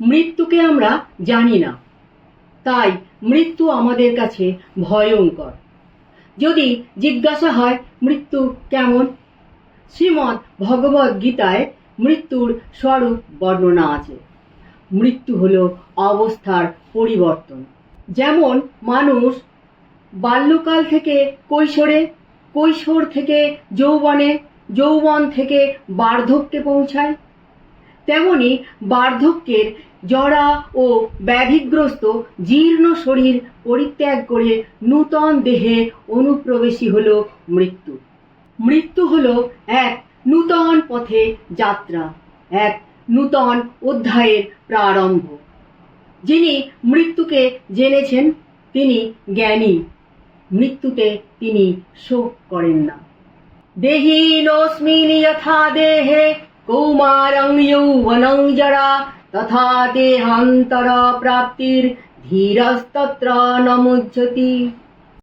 মৃত্যুকে আমরা জানি না। তাই মৃত্যু আমাদের কাছে ভয়ঙ্কর। যদি জিজ্ঞাসা হয়, মৃত্যু কেমন? শ্রীমৎ ভগবদ গীতায় মৃত্যুর স্বরূপ বর্ণনা আছে। মৃত্যু হল অবস্থার পরিবর্তন। যেমন মানুষ বাল্যকাল থেকে কৈশোরে, কৈশোর থেকে যৌবনে, যৌবন থেকে বার্ধক্যে পৌঁছায় তেমনি বার্ধক্যের জড়া ও ব্যাধিগ্রস্ত জীর্ণ শরীর পরিত্যাগ করে নূতন দেহে অনুপ্রবেশী হল মৃত্যু। মৃত্যু হল এক নূতন পথে যাত্রা, এক নূতন অধ্যায়ের প্রারম্ভ। যিনি মৃত্যুকে জেনেছেন, তিনি জ্ঞানী। মৃত্যুতে তিনি শোক করেন না। দেহীনোস্মিন যথা দেহে কৌমারং যৌবনং জরা তথা দেহান্তর প্রাপ্তির ধীরস্তত্র নমুজ্জতি